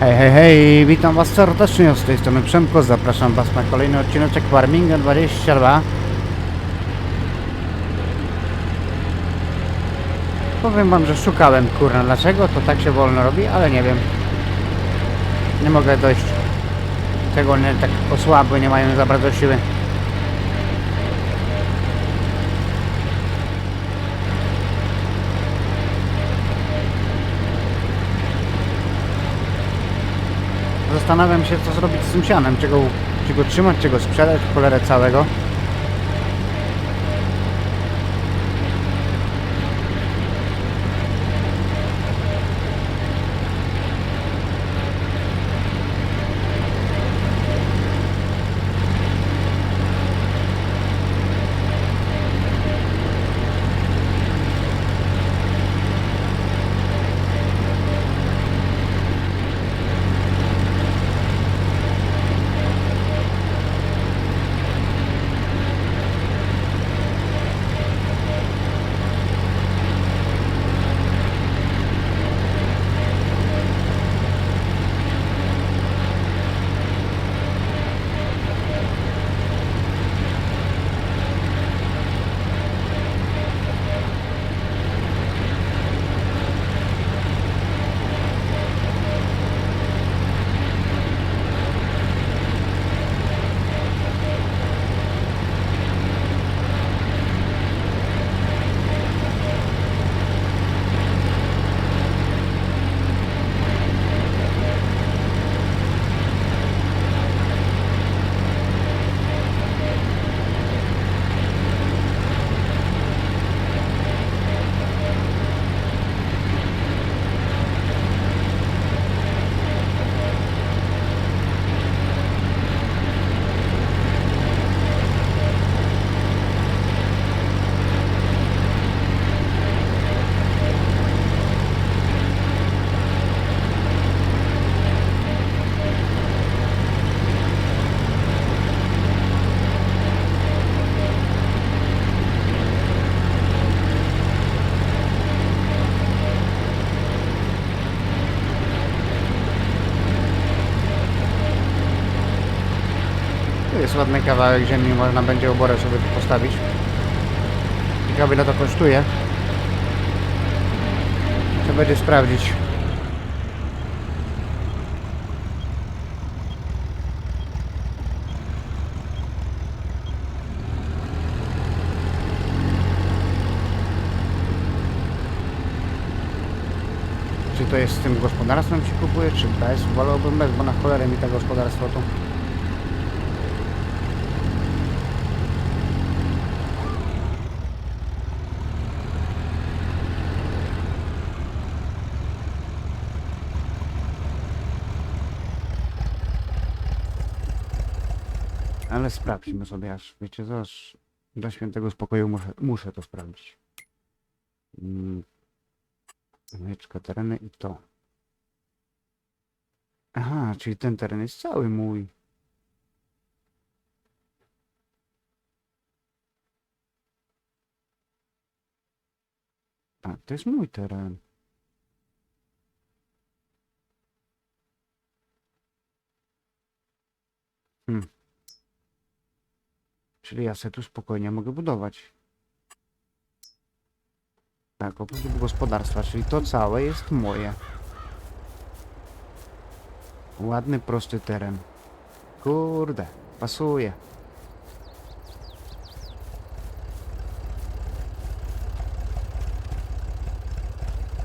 Hej, hej, hej, witam was serdecznie z tej strony Przemko, zapraszam was na kolejny odcineczek Farminga 22 Powiem wam, że szukałem, kurna, dlaczego to tak się wolno robi, ale nie wiem. Nie mogę dojść. Czego one tak osłabły, nie mają za bardzo siły Zastanawiam się, co zrobić z tym sianem. Czy go, czy go trzymać, czy go sprzedać cholerę całego. Ładny kawałek ziemi, można będzie oborę sobie tu postawić. Ciekawe ile to kosztuje. Trzeba będzie sprawdzić. Czy to jest z tym gospodarstwem się kupuje, czy bez? Wolałbym bez, bo na cholerę mi to gospodarstwo tu. Ale sprawdźmy sobie aż, wiecie aż do świętego spokoju muszę, muszę to sprawdzić. Mm. Mieczka, tereny i to. Aha, czyli ten teren jest cały mój. Tak, to jest mój teren. Hmm. Czyli ja sobie tu spokojnie mogę budować. Tak, oprócz gospodarstwa, czyli to całe jest moje. Ładny, prosty teren. Kurde, pasuje.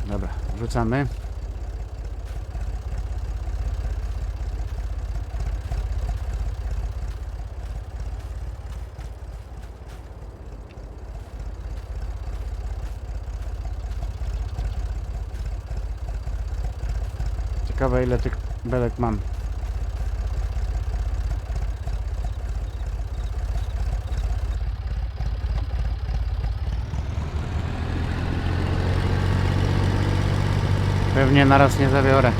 Dobra, wrzucamy. Ciekawe ile tych belek mam. Pewnie naraz nie zabiorę.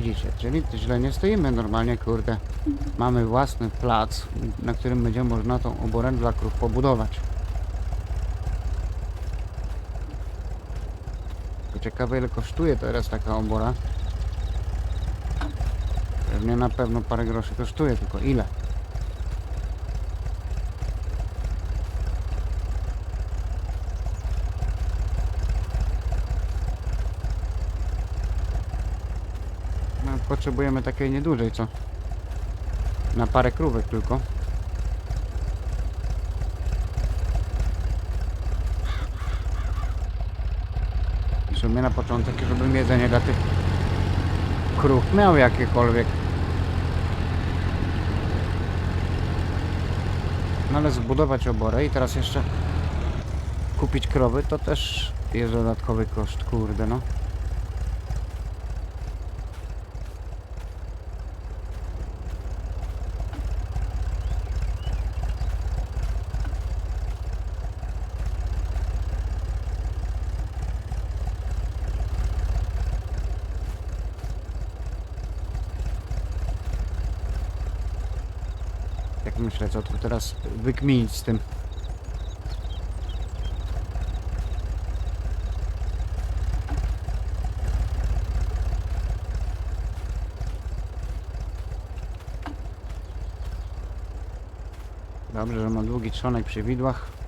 Widzicie, czyli źle nie stoimy normalnie, kurde. Mamy własny plac, na którym będzie można tą oborę dla krów pobudować. Ciekawe ile kosztuje teraz taka obora. Pewnie na pewno parę groszy kosztuje, tylko ile? No, potrzebujemy takiej niedużej, co? Na parę krówek tylko. W sumie na początek, żebym jedzenie dla tych krów miał jakiekolwiek. No ale zbudować oborę i teraz jeszcze kupić krowy, to też jest dodatkowy koszt, kurde no. Jak myślę, co tu teraz wykminić z tym. Dobrze, że ma długi trzonek przy widłach.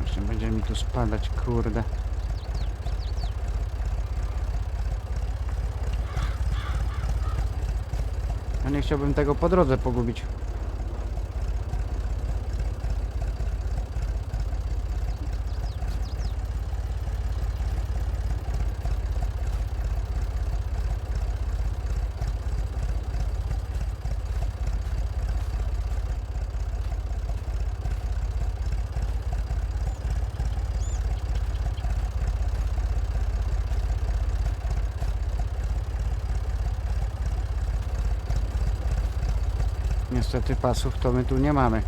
Właśnie będzie tu spadać, kurde. Ja nie chciałbym tego po drodze pogubić. Niestety pasów to my tu nie mamy.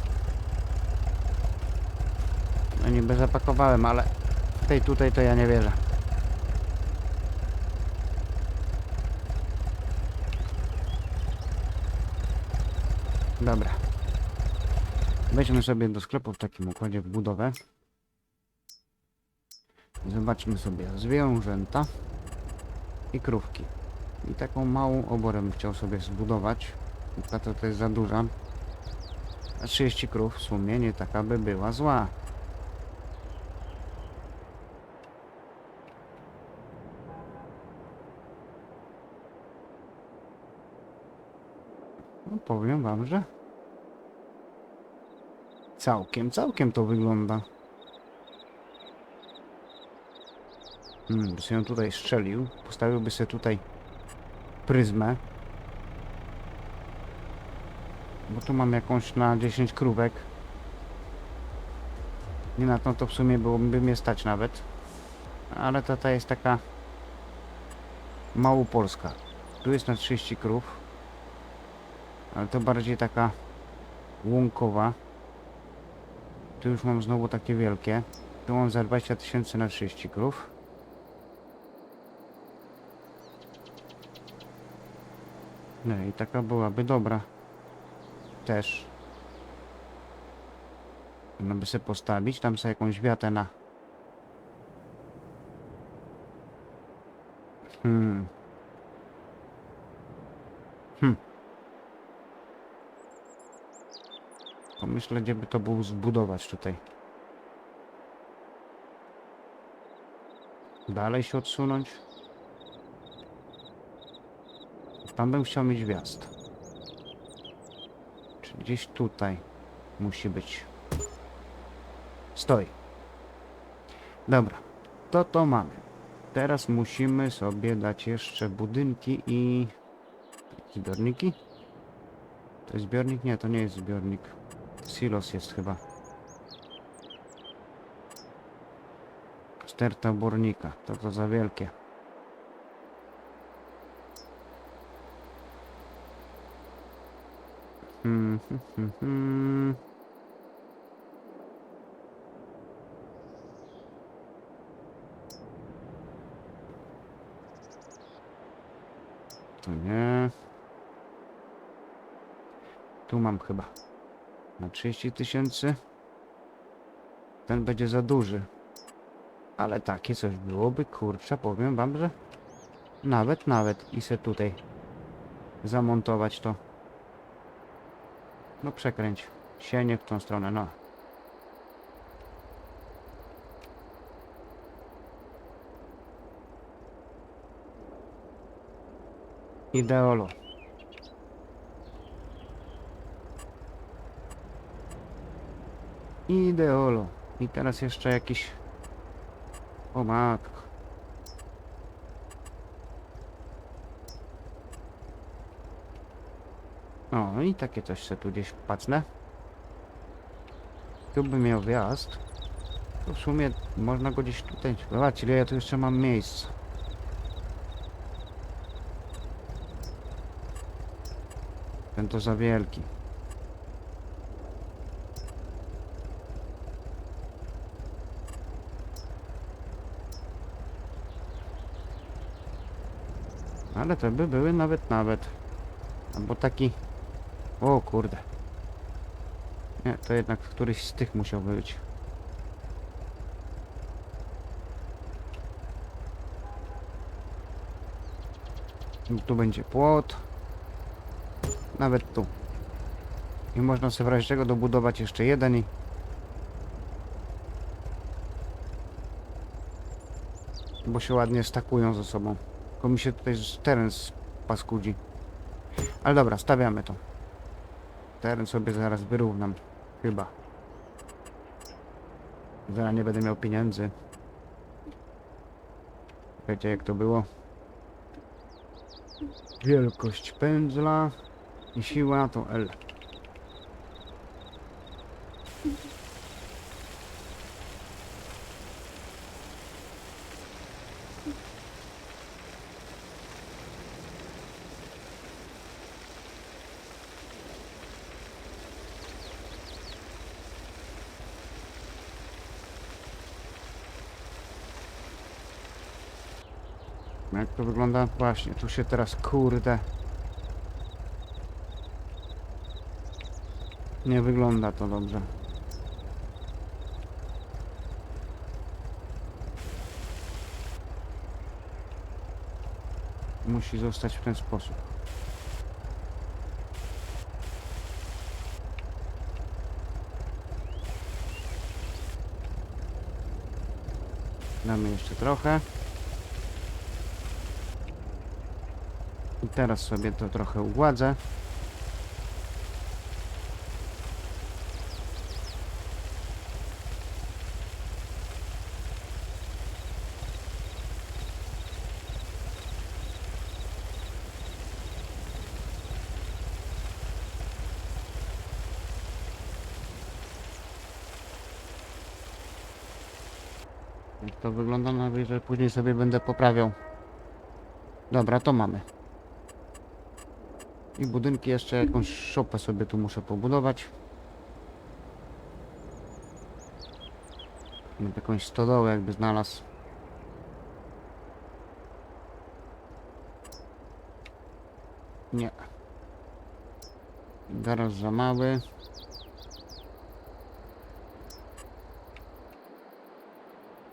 No niby zapakowałem, ale tej tutaj to ja nie wierzę. Dobra. Weźmy sobie do sklepu w takim układzie w budowę. Zobaczmy sobie zwierzęta i krówki. I taką małą oborę chciał sobie zbudować. Ta to, to jest za duża. A 30 krów w sumie nie taka by była zła. No powiem wam, że całkiem, całkiem to wygląda. Hmm, by ją tutaj strzelił, postawiłby sobie tutaj pryzmę. Bo tu mam jakąś na 10 krówek. Nie na to to w sumie byłoby mnie stać nawet. Ale ta, ta jest taka małopolska. Tu jest na 30 krów. Ale to bardziej taka łąkowa. Tu już mam znowu takie wielkie. Tu mam za 20 tysięcy na 30 krów. No i taka byłaby dobra też. No by sobie postawić, tam sobie jakąś wiatę na... Hmm. Hmm. Pomyślę, gdzie by to było zbudować tutaj. Dalej się odsunąć. Tam bym chciał mieć wjazd. Gdzieś tutaj musi być. Stoi. Dobra, to to mamy. Teraz musimy sobie dać jeszcze budynki i... Zbiorniki? To jest zbiornik? Nie, to nie jest zbiornik. Silos jest chyba. Sterta obornika. To to za wielkie. Hmm. To nie. Tu mam chyba. Na 30 tysięcy. Ten będzie za duży. Ale takie coś byłoby, kurczę, powiem wam, że nawet, nawet i se tutaj zamontować to. No przekręć. Sienie w tą stronę, no. Ideolo. Ideolo. I teraz jeszcze jakiś... O. O, i takie coś se tu gdzieś pacnę. Tu by miał wjazd. To w sumie można go gdzieś tutaj... Zobaczcie, ile ja tu jeszcze mam miejsca. Ten to za wielki. Ale te by były nawet nawet. Albo taki... O kurde. Nie, to jednak któryś z tych musiał być. Tu będzie płot. Nawet tu. I można sobie w razie czego dobudować jeszcze jeden i... Bo się ładnie stakują ze sobą. Tylko mi się tutaj teren paskudzi. Ale dobra, stawiamy to. Teren sobie zaraz wyrównam. Chyba. Zaraz nie będę miał pieniędzy. Wiecie jak to było? Wielkość pędzla i siła to L. Jak to wygląda? Właśnie, tu się teraz kurde. Nie wygląda to dobrze. Musi zostać w ten sposób. Damy jeszcze trochę. Teraz sobie to trochę ugładzę. To wygląda na że później sobie będę poprawiał. Dobra, to mamy. I budynki jeszcze jakąś szopę sobie tu muszę pobudować. Jakąś stodołę jakby znalazł. Nie. Garaż za mały.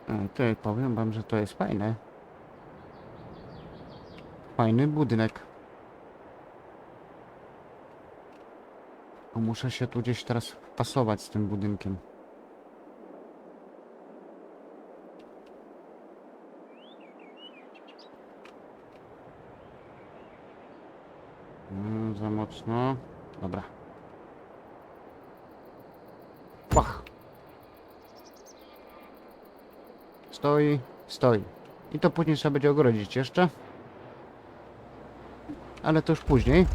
E, Tutaj powiem wam, że to jest fajne. Fajny budynek. Muszę się tu gdzieś teraz pasować z tym budynkiem. Mm, za mocno. Dobra. Pach. Stoi, stoi. I to później trzeba będzie ogrodzić jeszcze. Ale to już później.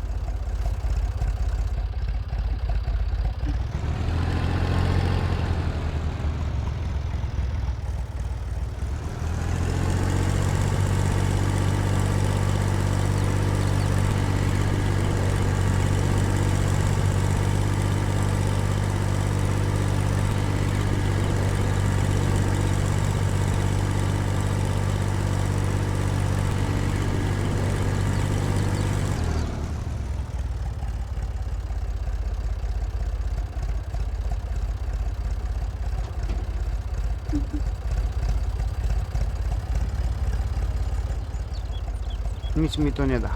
Nic mi to nie da.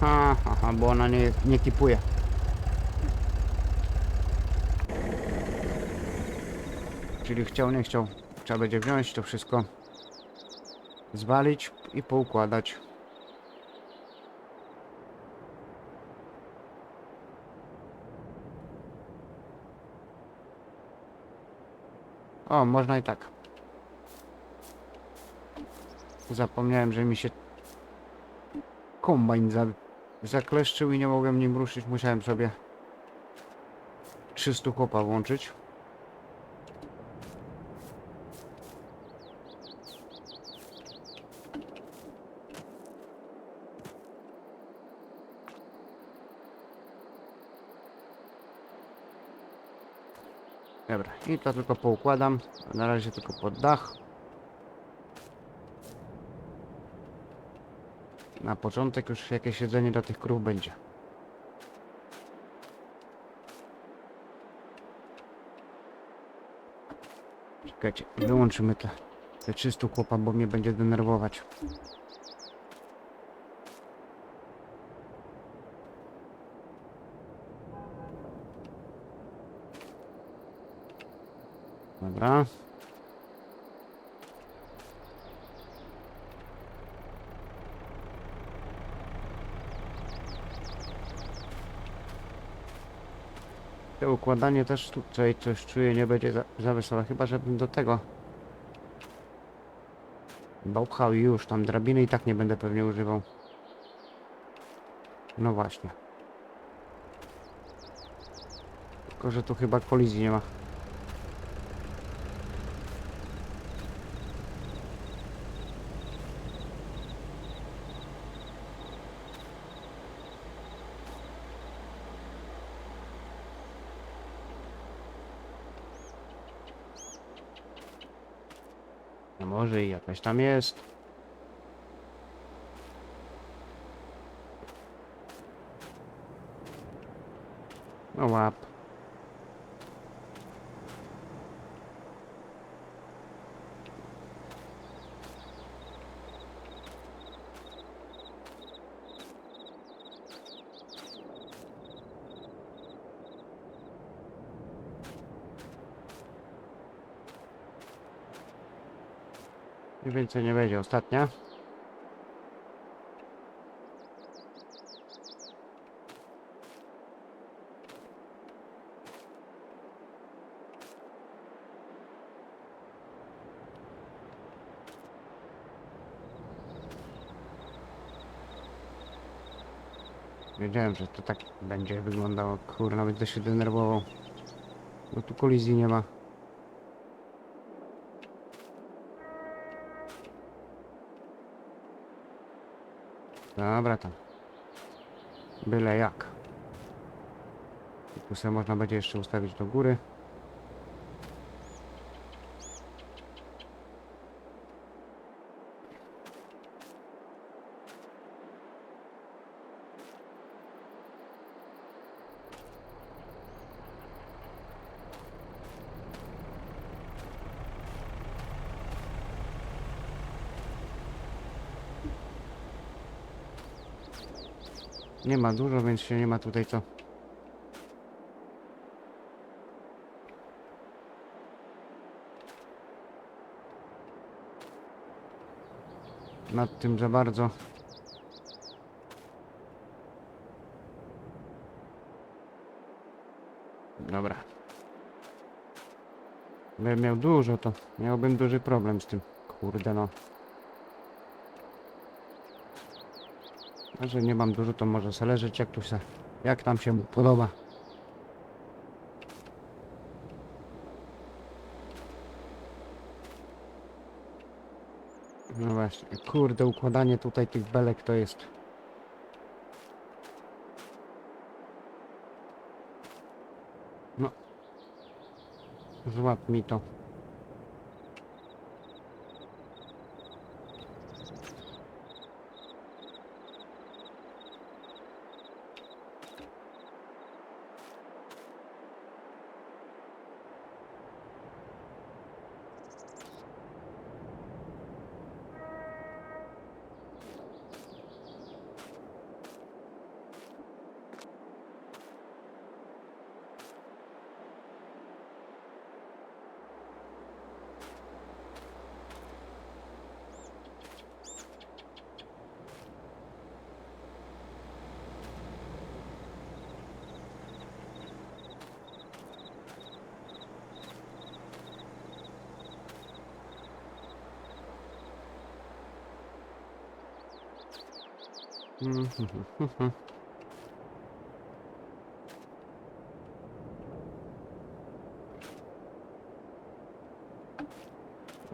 Ha, ha, ha, bo ona nie, nie kipuje. Czyli chciał, nie chciał. Trzeba będzie wziąć to wszystko, zwalić i poukładać. O, można i tak. Zapomniałem, że mi się kombajn za, zakleszczył i nie mogłem nim ruszyć. Musiałem sobie 300 chłopa włączyć. Dobra, i to tylko poukładam. Na razie tylko pod dach. Na początek już jakieś jedzenie dla tych krów będzie. Czekajcie, wyłączymy te, te 300 chłopa, bo mnie będzie denerwować. Dobra. To układanie też tutaj coś czuję nie będzie za, za wesołe, chyba żebym do tego Bałpchał już, tam drabiny i tak nie będę pewnie używał. No właśnie. Tylko, że tu chyba kolizji nie ma. Może i jakaś tam jest. No łap. I więcej nie będzie. Ostatnia. Wiedziałem, że to tak będzie wyglądało. Kurna, będę się denerwował. Bo tu kolizji nie ma. Dobra tam. Byle jak. I tu sobie można będzie jeszcze ustawić do góry. Nie ma dużo, więc się nie ma tutaj co. Nad tym za bardzo. Dobra. Gdybym miał dużo, to miałbym duży problem z tym. kurde no. Że nie mam dużo, to może se leżeć jak tu se, jak tam się mu podoba. No właśnie, kurde, układanie tutaj tych belek to jest... No. Złap mi to.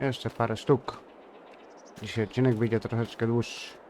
Jeszcze parę sztuk. Dzisiaj odcinek wyjdzie troszeczkę dłuższy.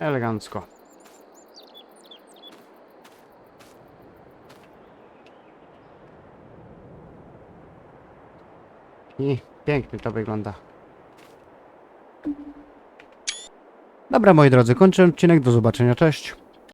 Elegancko. I pięknie to wygląda. Dobra moi drodzy, kończę odcinek. Do zobaczenia, cześć.